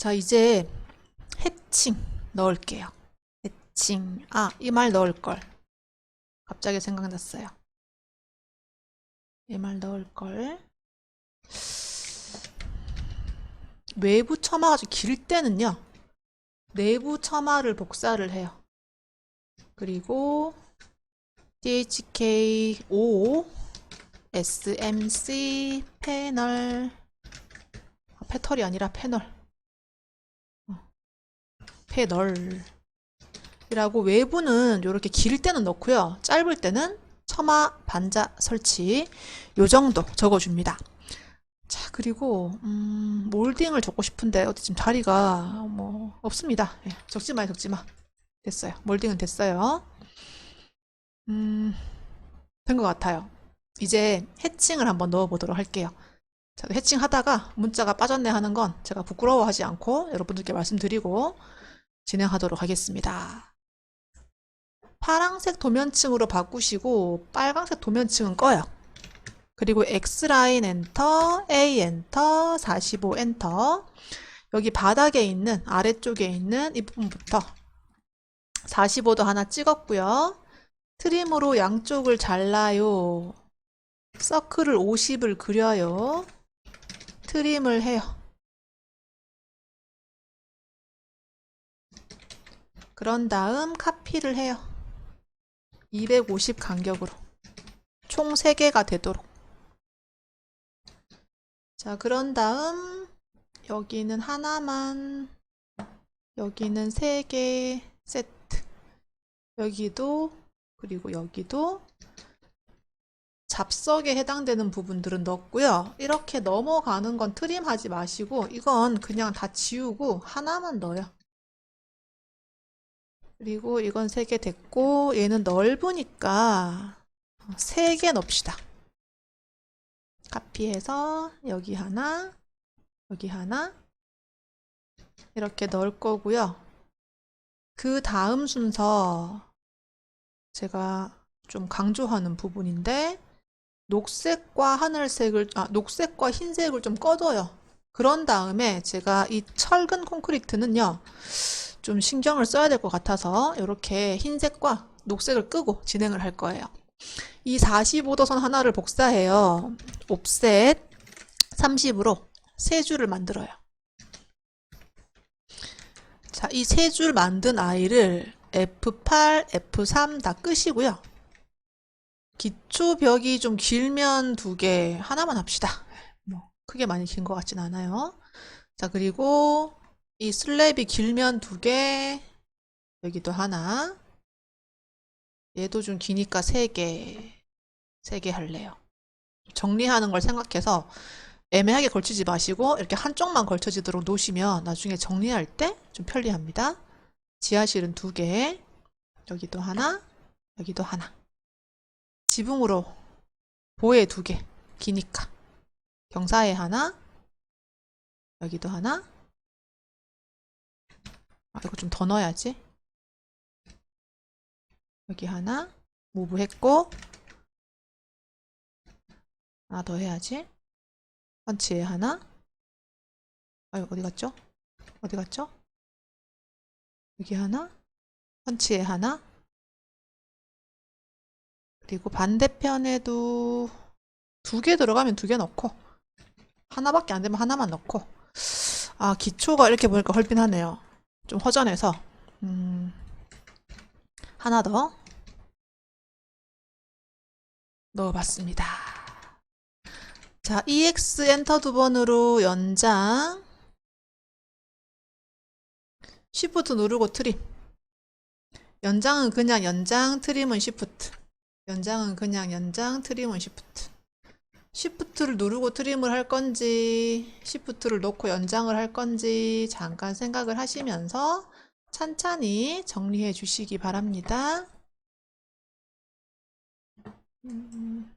자, 이제 해칭 넣을게요. 해칭. 아, 이 말 넣을 걸. 갑자기 생각났어요. 이 말 넣을 걸. 외부 첨화가 좀 길 때는요. 내부 첨화를 복사를 해요. 그리고 dhk5 smc 패널 아, 패널이 아니라 패널 어, 패널 이라고 외부는 이렇게 길 때는 넣고요. 짧을 때는 첨화 반자 설치 요 정도 적어줍니다. 자 그리고 음, 몰딩을 적고 싶은데 어디 지금 자리가 뭐 없습니다. 예, 적지 마요 적지 마. 됐어요. 몰딩은 됐어요. 음, 된 것 같아요. 이제 해칭을 한번 넣어보도록 할게요. 자, 해칭 하다가 문자가 빠졌네 하는 건 제가 부끄러워하지 않고 여러분들께 말씀드리고 진행하도록 하겠습니다. 파랑색 도면층으로 바꾸시고 빨강색 도면층은 꺼요. 그리고 X라인 엔터, A 엔터, 45 엔터. 여기 바닥에 있는 아래쪽에 있는 이 부분부터 45도 하나 찍었고요. 트림으로 양쪽을 잘라요. 서클을 50을 그려요. 트림을 해요. 그런 다음 카피를 해요. 250 간격으로. 총 3개가 되도록. 자, 그런 다음 여기는 하나만, 여기는 3개 세트. 여기도, 그리고 여기도 잡석에 해당되는 부분들은 넣었고요. 이렇게 넘어가는 건 트림하지 마시고 이건 그냥 다 지우고 하나만 넣어요. 그리고 이건 3개 됐고 얘는 넓으니까 3개 넣읍시다. 카피해서 여기 하나, 여기 하나 이렇게 넣을 거고요. 그 다음 순서 제가 좀 강조하는 부분인데 녹색과 하늘색을 아 녹색과 흰색을 좀 꺼둬요. 그런 다음에 제가 이 철근 콘크리트는요. 좀 신경을 써야 될 것 같아서 이렇게 흰색과 녹색을 끄고 진행을 할 거예요. 이 45도선 하나를 복사해요. 옵셋 30으로 세 줄을 만들어요. 자, 이 세 줄 만든 아이를 F8, F3 다 끄시고요. 기초 벽이 좀 길면 두 개, 하나만 합시다. 뭐, 크게 많이 긴 것 같진 않아요. 자, 그리고 이 슬랩이 길면 두 개, 여기도 하나. 얘도 좀 기니까 세 개, 세 개 할래요. 정리하는 걸 생각해서 애매하게 걸치지 마시고 이렇게 한쪽만 걸쳐지도록 놓으시면 나중에 정리할 때 좀 편리합니다. 지하실은 두 개, 여기도 하나, 여기도 하나. 지붕으로 보에 두 개, 기니까. 경사에 하나, 여기도 하나. 아, 이거 좀 더 넣어야지. 여기 하나, 무브 했고, 하나 더 해야지. 펀치에 하나. 아유, 어디 갔죠? 어디 갔죠? 여기 하나, 펀치에 하나, 그리고 반대편에도 두 개 들어가면 두 개 넣고, 하나밖에 안 되면 하나만 넣고, 아, 기초가 이렇게 보니까 헐빈하네요. 좀 허전해서, 음, 하나 더 넣어봤습니다. 자, EX 엔터 두 번으로 연장, 쉬프트 누르고 트림. 연장은 그냥 연장, 트림은 쉬프트. 연장은 그냥 연장, 트림은 쉬프트. 쉬프트를 누르고 트림을 할 건지, 쉬프트를 놓고 연장을 할 건지 잠깐 생각을 하시면서 찬찬히 정리해 주시기 바랍니다. 음.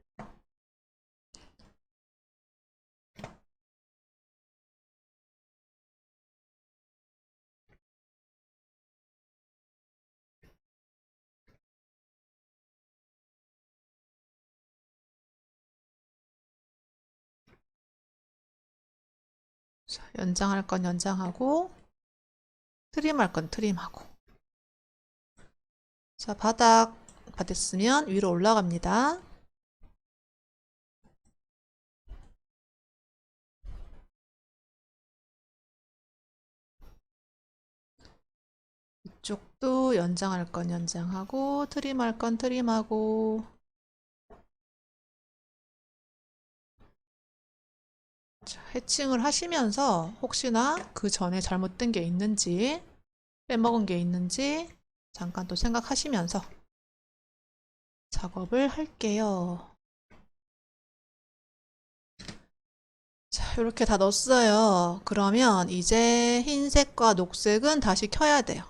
자, 연장할 건 연장하고 트림할 건 트림하고 자 바닥 다 됐으면 위로 올라갑니다. 이쪽도 연장할 건 연장하고 트림할 건 트림하고 해칭을 하시면서 혹시나 그 전에 잘못된 게 있는지 빼먹은 게 있는지 잠깐 또 생각하시면서 작업을 할게요. 자, 이렇게 다 넣었어요. 그러면 이제 흰색과 녹색은 다시 켜야 돼요.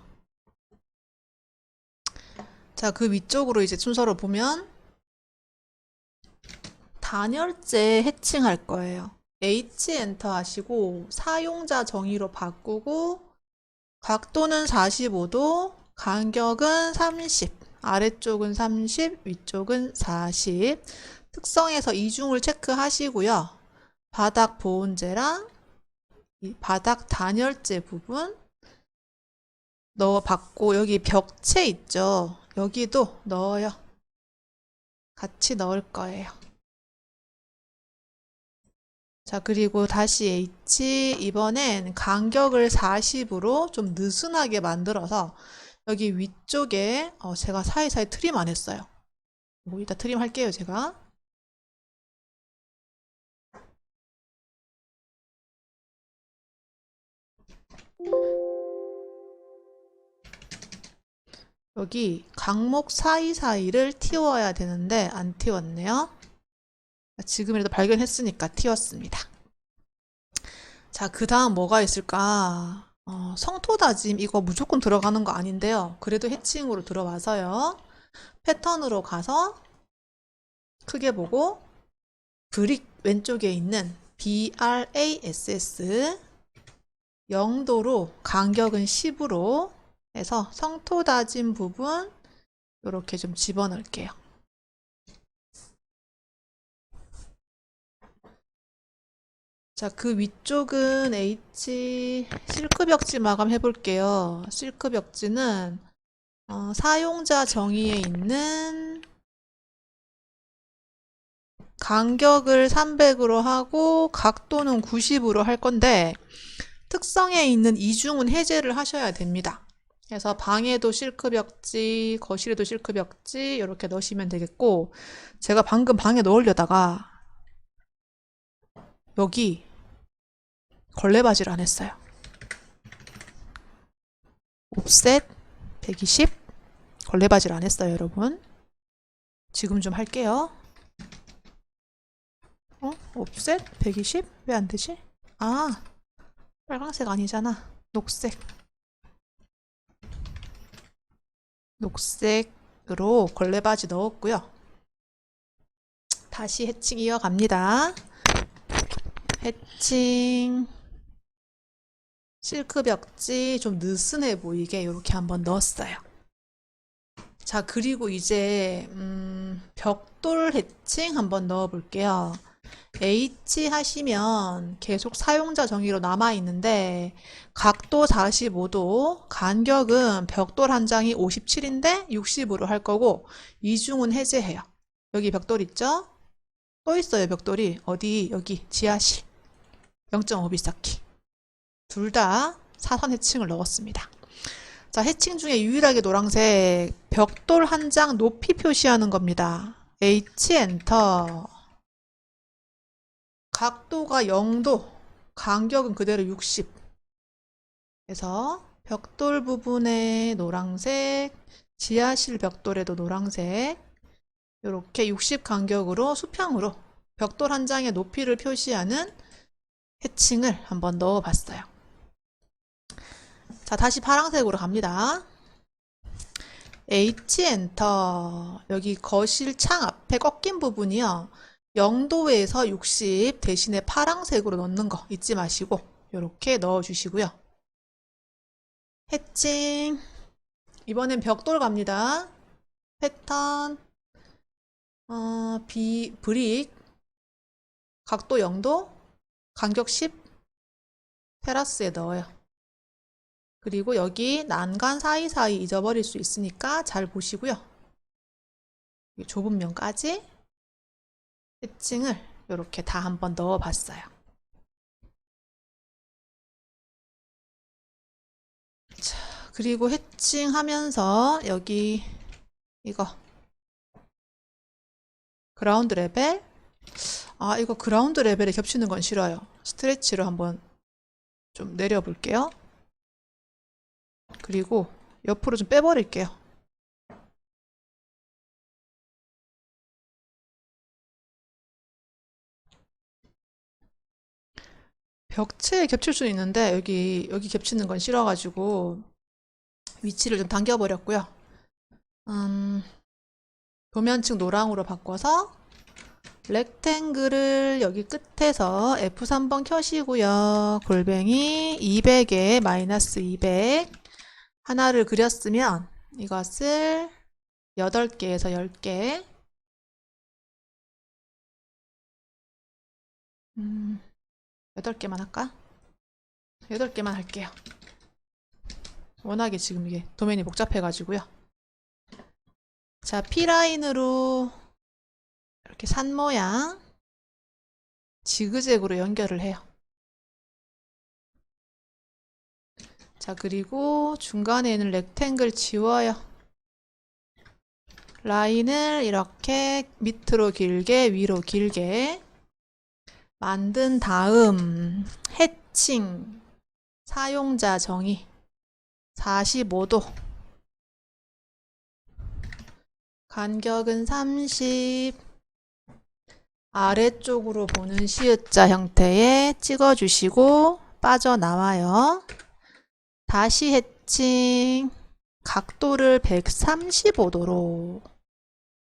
자, 그 위쪽으로 이제 순서를 보면 단열재 해칭할 거예요. H 엔터 하시고 사용자 정의로 바꾸고 각도는 45도, 간격은 30, 아래쪽은 30, 위쪽은 40. 특성에서 이중을 체크하시고요. 바닥 보온재랑 이 바닥 단열재 부분 넣어봤고 여기 벽체 있죠. 여기도 넣어요. 같이 넣을 거예요. 자, 그리고 다시 H, 이번엔 간격을 40으로 좀 느슨하게 만들어서 여기 위쪽에 어, 제가 사이사이 트림 안 했어요. 뭐 이따 트림 할게요, 제가. 여기 강목 사이사이를 틔워야 되는데 안 틔웠네요. 지금이라도 발견했으니까 틔웠습니다. 자, 그 다음 뭐가 있을까? 어, 성토 다짐 이거 무조건 들어가는 거 아닌데요. 그래도 해칭으로 들어와서요. 패턴으로 가서 크게 보고 브릭 왼쪽에 있는 BRASS 0도로 간격은 10으로 해서 성토 다짐 부분 이렇게 좀 집어넣을게요. 자, 그 위쪽은 H 실크 벽지 마감 해볼게요. 실크 벽지는 어, 사용자 정의에 있는 간격을 300으로 하고 각도는 90으로 할 건데 특성에 있는 이중은 해제를 하셔야 됩니다. 그래서 방에도 실크 벽지, 거실에도 실크 벽지 이렇게 넣으시면 되겠고 제가 방금 방에 넣으려다가 여기 걸레바지를 안 했어요. 옵셋 120 걸레바지를 안 했어요, 여러분. 지금 좀 할게요. 어? 옵셋 120? 왜 안 되지? 아, 빨강색 아니잖아. 녹색. 녹색으로 걸레바지 넣었고요. 다시 해칭 이어갑니다. 해칭 실크 벽지 좀 느슨해 보이게 이렇게 한번 넣었어요. 자, 그리고 이제 음, 벽돌 해칭 한번 넣어 볼게요. H 하시면 계속 사용자 정의로 남아 있는데 각도 45도, 간격은 벽돌 한 장이 57인데 60으로 할 거고 이중은 해제해요. 여기 벽돌 있죠? 또 있어요, 벽돌이. 어디? 여기 지하실. 0.5 비싸키. 둘 다 사선 해칭을 넣었습니다. 자, 해칭 중에 유일하게 노란색 벽돌 한 장 높이 표시하는 겁니다. H 엔터. 각도가 0도, 간격은 그대로 60. 그래서 벽돌 부분에 노란색, 지하실 벽돌에도 노란색, 이렇게 60 간격으로 수평으로 벽돌 한 장의 높이를 표시하는 해칭을 한번 넣어 봤어요. 자, 다시 파란색으로 갑니다. H 엔터. 여기 거실 창 앞에 꺾인 부분이요. 0도에서 60 대신에 파란색으로 넣는 거 잊지 마시고 이렇게 넣어 주시고요. 해칭. 이번엔 벽돌 갑니다. 패턴. 어, 비, 브릭. 각도 0도. 간격 10 테라스에 넣어요. 그리고 여기 난간 사이사이 잊어버릴 수 있으니까 잘 보시고요. 이 좁은 면까지 해칭을 이렇게 다 한번 넣어 봤어요. 자, 그리고 해칭하면서 여기 이거 그라운드 레벨 아 이거 그라운드 레벨에 겹치는 건 싫어요. 스트레치를 한번 좀 내려 볼게요. 그리고 옆으로 좀 빼버릴게요. 벽체에 겹칠 수는 있는데 여기 여기 겹치는 건 싫어가지고 위치를 좀 당겨버렸고요. 음, 도면층 노랑으로 바꿔서 렉탱글을 여기 끝에서 F3번 켜시고요. 골뱅이 200에 마이너스 200 하나를 그렸으면 이것을 8개에서 10개 음, 8개만 할까? 8개만 할게요. 워낙에 지금 이게 도면이 복잡해가지고요. 자, P라인으로 이렇게 산 모양 지그재그로 연결을 해요. 자, 그리고 중간에 있는 렉탱글 지워요. 라인을 이렇게 밑으로 길게, 위로 길게 만든 다음 해칭 사용자 정의 45도 간격은 30 아래쪽으로 보는 시읒자 형태에 찍어주시고 빠져나와요. 다시 해칭 각도를 135도로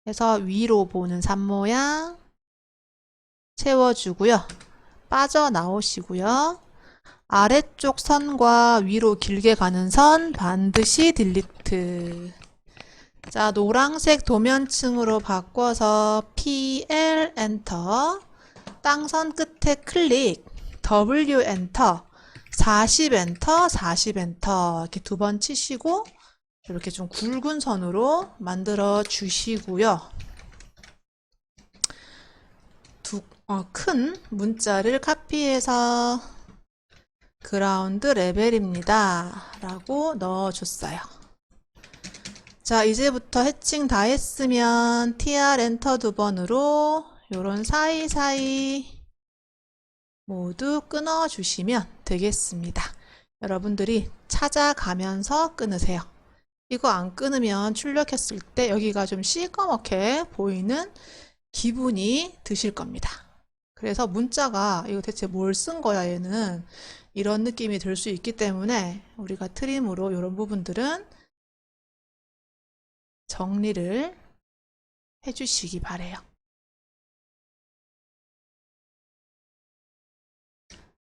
해서 위로 보는 산 모양 채워주고요. 빠져나오시고요. 아래쪽 선과 위로 길게 가는 선 반드시 딜리트. 자, 노란색 도면층으로 바꿔서 PL 엔터, 땅선 끝에 클릭, W 엔터, 40 엔터, 40 엔터 이렇게 두 번 치시고 이렇게 좀 굵은 선으로 만들어 주시고요. 두, 어, 큰 문자를 카피해서 그라운드 레벨입니다. 라고 넣어줬어요. 자, 이제부터 해칭 다 했으면 tr 엔터 두 번으로 요런 사이사이 모두 끊어주시면 되겠습니다. 여러분들이 찾아가면서 끊으세요. 이거 안 끊으면 출력했을 때 여기가 좀 시꺼멓게 보이는 기분이 드실 겁니다. 그래서 문자가 이거 대체 뭘 쓴 거야 얘는 이런 느낌이 들 수 있기 때문에 우리가 트림으로 이런 부분들은 정리를 해주시기 바래요.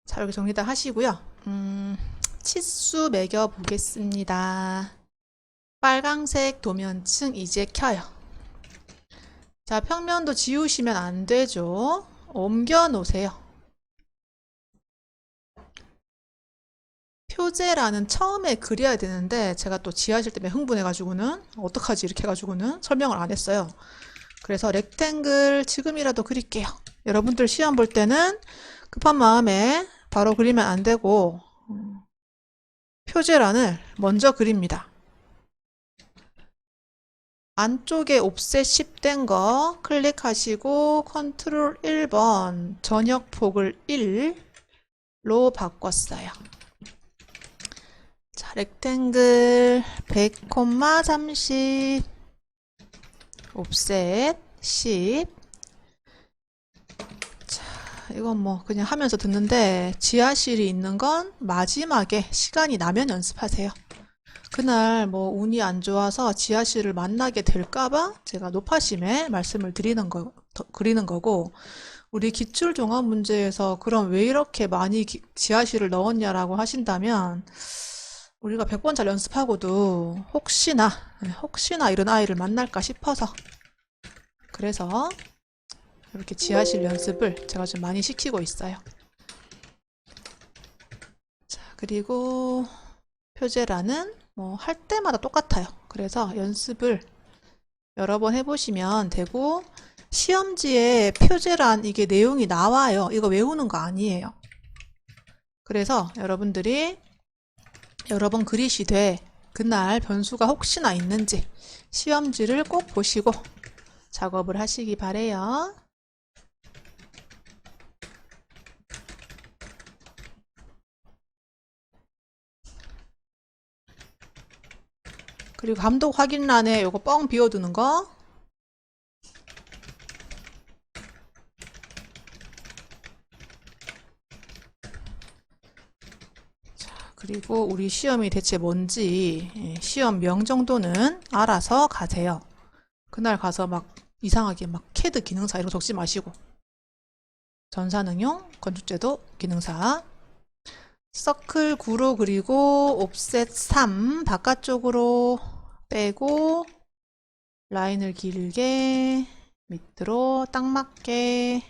자, 이렇게 정리 다 하시고요. 음, 치수 매겨 보겠습니다. 빨강색 도면층 이제 켜요. 자, 평면도 지우시면 안 되죠. 옮겨 놓으세요. 표제라는 처음에 그려야 되는데 제가 또 지하실 때문에 흥분해가지고는 어떡하지 이렇게 해가지고는 설명을 안 했어요. 그래서 렉탱글 지금이라도 그릴게요. 여러분들 시험 볼 때는 급한 마음에 바로 그리면 안 되고 음, 표제란을 먼저 그립니다. 안쪽에 옵셋 10된 거 클릭하시고 컨트롤 1번 전역 폭을 1로 바꿨어요. 자, 렉탱글 100,30 옵셋 10 자, 이건 뭐 그냥 하면서 듣는데 지하실이 있는 건 마지막에 시간이 나면 연습하세요. 그날 뭐 운이 안 좋아서 지하실을 만나게 될까봐 제가 높아심에 말씀을 드리는 거, 더- 그리는 거고, 우리 기출 종합 문제에서 그럼 왜 이렇게 많이 기- 지하실을 넣었냐라고 하신다면, 우리가 100번 잘 연습하고도 혹시나, 네, 혹시나 이런 아이를 만날까 싶어서, 그래서 이렇게 지하실 연습을 제가 좀 많이 시키고 있어요. 그리고 표제란은 뭐 할 때마다 똑같아요. 그래서 연습을 여러 번 해보시면 되고 시험지에 표제란 이게 내용이 나와요. 이거 외우는 거 아니에요. 그래서 여러분들이 여러 번 그리시되 그날 변수가 혹시나 있는지 시험지를 꼭 보시고 작업을 하시기 바래요. 그리고 감독 확인란에 요거 뻥 비워두는 거. 그리고 우리 시험이 대체 뭔지 예, 시험명 정도는 알아서 가세요. 그날 가서 막 이상하게 막 캐드 기능사 이런 거 적지 마시고. 전산응용, 건축제도 기능사. 서클 9로 그리고 옵셋 3 바깥쪽으로 빼고 라인을 길게 밑으로 딱 맞게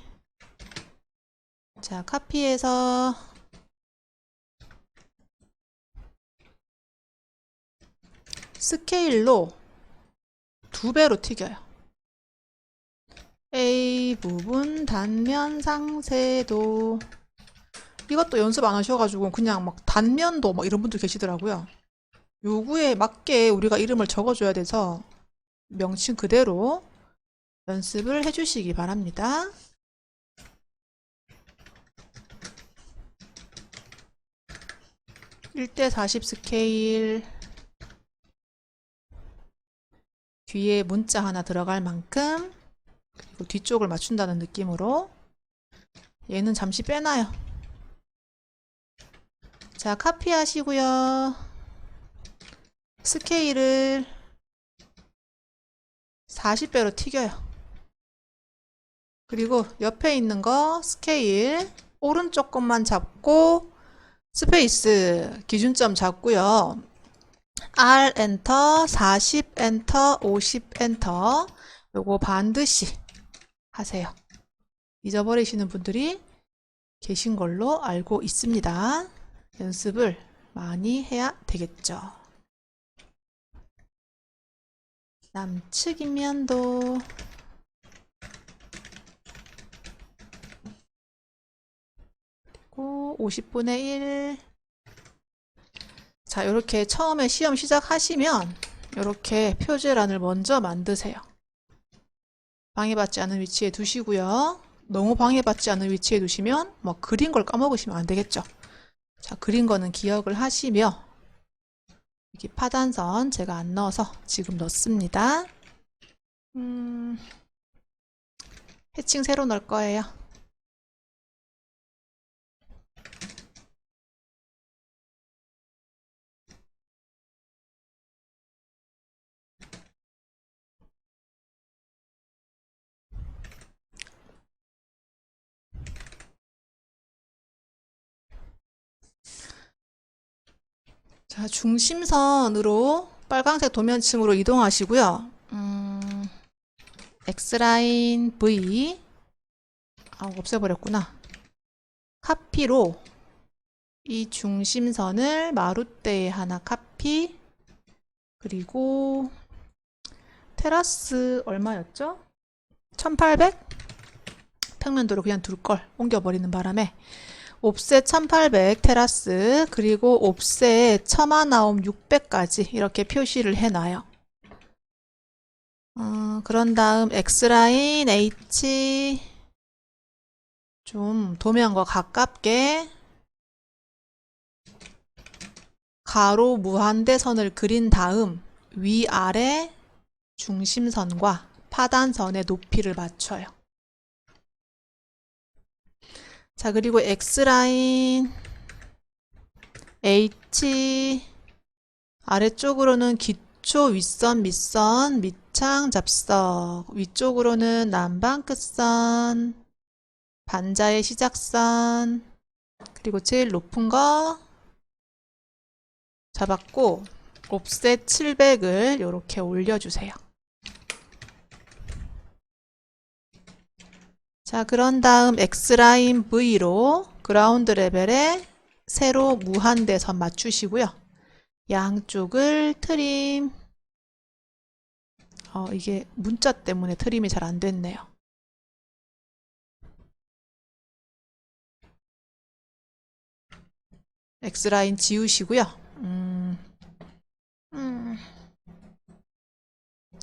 자 카피해서 스케일로 두 배로 튀겨요. A 부분 단면 상세도 이것도 연습 안 하셔가지고 그냥 막 단면도 막 이런 분들 계시더라고요. 요구에 맞게 우리가 이름을 적어줘야 돼서 명칭 그대로 연습을 해주시기 바랍니다. 일대40 스케일 뒤에 문자 하나 들어갈 만큼 그리고 뒤쪽을 맞춘다는 느낌으로 얘는 잠시 빼놔요. 자, 카피하시고요. 스케일을 40배로 튀겨요. 그리고 옆에 있는 거 스케일 오른쪽 것만 잡고 스페이스 기준점 잡고요. R 엔터, 40 엔터, 50 엔터 요거 반드시 하세요. 잊어버리시는 분들이 계신 걸로 알고 있습니다. 연습을 많이 해야 되겠죠. 남측 인면도 그리고 50분의 1 자, 이렇게 처음에 시험 시작하시면 이렇게 표제란을 먼저 만드세요. 방해받지 않은 위치에 두시고요. 너무 방해받지 않은 위치에 두시면 뭐 그린 걸 까먹으시면 안 되겠죠. 자, 그린 거는 기억을 하시며 여기 파단선 제가 안 넣어서 지금 넣습니다. 음, 해칭 새로 넣을 거예요. 자, 중심선으로 빨강색 도면층으로 이동하시고요. 음, X라인 V 아, 없애버렸구나. 카피로 이 중심선을 마룻대에 하나 카피 그리고 테라스 얼마였죠? 1800? 평면도로 그냥 둘 걸 옮겨버리는 바람에 옵셋 1800 테라스 그리고 옵셋 첨화 나옴 600까지 이렇게 표시를 해놔요. 어, 그런 다음 X라인 H 좀 도면과 가깝게 가로 무한대선을 그린 다음 위아래 중심선과 파단선의 높이를 맞춰요. 자, 그리고 X라인, H, 아래쪽으로는 기초 윗선, 밑선, 밑창, 잡석, 위쪽으로는 남방 끝선, 반자의 시작선, 그리고 제일 높은 거 잡았고, 옵셋 700을 이렇게 올려주세요. 자, 그런 다음 X라인 V로 그라운드 레벨에 세로 무한대 선 맞추시고요. 양쪽을 트림. 어, 이게 문자 때문에 트림이 잘 안 됐네요. X라인 지우시고요. 음, 음.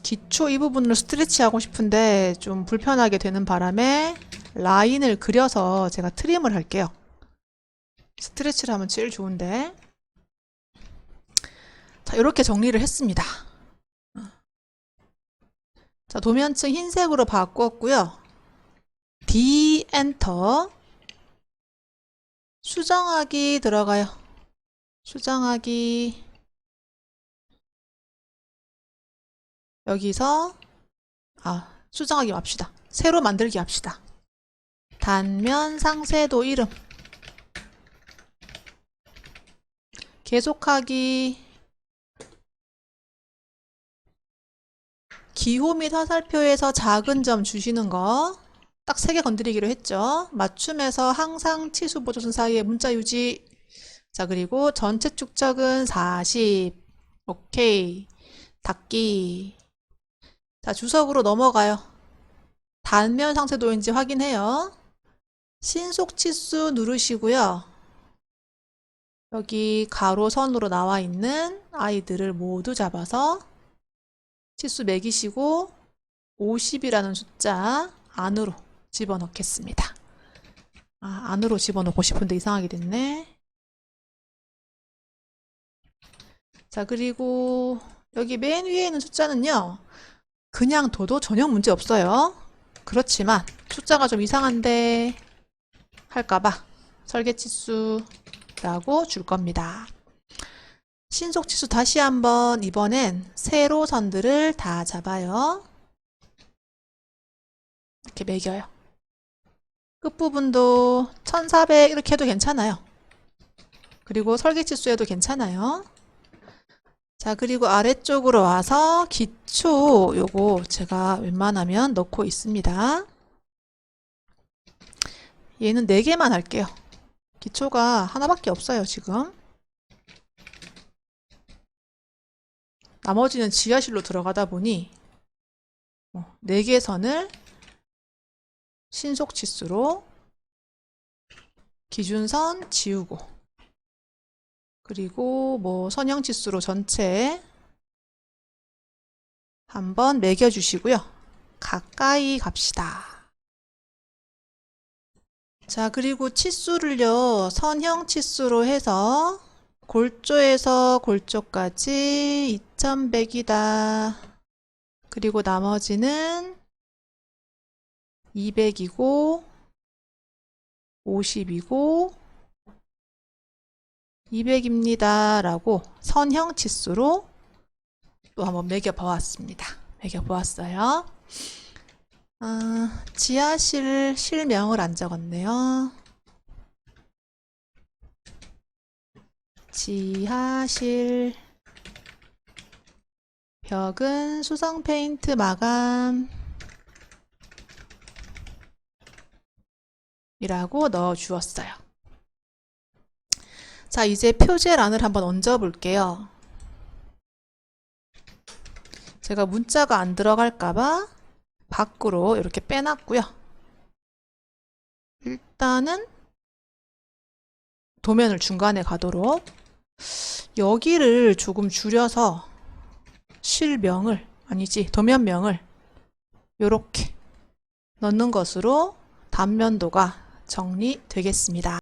기초 이 부분을 스트레치 하고 싶은데 좀 불편하게 되는 바람에 라인을 그려서 제가 트림을 할게요. 스트레치를 하면 제일 좋은데. 자, 이렇게 정리를 했습니다. 자, 도면층 흰색으로 바꿨고요. D 엔터. 수정하기 들어가요. 수정하기. 여기서 아, 수정하기 합시다. 새로 만들기 합시다. 단면 상세도 이름. 계속하기. 기호 및 화살표에서 작은 점 주시는 거. 딱 세 개 건드리기로 했죠. 맞춤에서 항상 치수 보조선 사이에 문자 유지. 자, 그리고 전체 축적은 40. 오케이. 닫기. 자, 주석으로 넘어가요. 단면 상세도인지 확인해요. 신속 치수 누르시고요. 여기 가로선으로 나와 있는 아이들을 모두 잡아서 치수 매기시고 50이라는 숫자 안으로 집어넣겠습니다. 아, 안으로 집어넣고 싶은데 이상하게 됐네. 자, 그리고 여기 맨 위에 있는 숫자는요. 그냥 둬도 전혀 문제 없어요. 그렇지만 숫자가 좀 이상한데 할까봐 설계치수라고 줄 겁니다. 신속치수 다시 한번 이번엔 세로 선들을 다 잡아요. 이렇게 매겨요. 끝부분도 1400 이렇게 해도 괜찮아요. 그리고 설계치수에도 괜찮아요. 자, 그리고 아래쪽으로 와서 기초 요거 제가 웬만하면 넣고 있습니다. 얘는 4개만 할게요. 기초가 하나밖에 없어요, 지금. 나머지는 지하실로 들어가다 보니 4개 선을 신속 치수로 기준선 지우고 그리고 뭐 선형 치수로 전체 한번 매겨 주시고요. 가까이 갑시다. 자, 그리고 치수를요. 선형 치수로 해서 골조에서 골조까지 2100이다. 그리고 나머지는 200이고 50이고 200입니다. 라고 선형 치수로 또 한번 매겨 보았습니다. 매겨 보았어요. 아, 지하실 실명을 안 적었네요. 지하실 벽은 수성 페인트 마감 이라고 넣어 주었어요. 자, 이제 표제란을 한번 얹어 볼게요. 제가 문자가 안 들어갈까봐 밖으로 이렇게 빼놨고요. 일단은 도면을 중간에 가도록 여기를 조금 줄여서 실명을 아니지 도면명을 이렇게 넣는 것으로 단면도가 정리되겠습니다.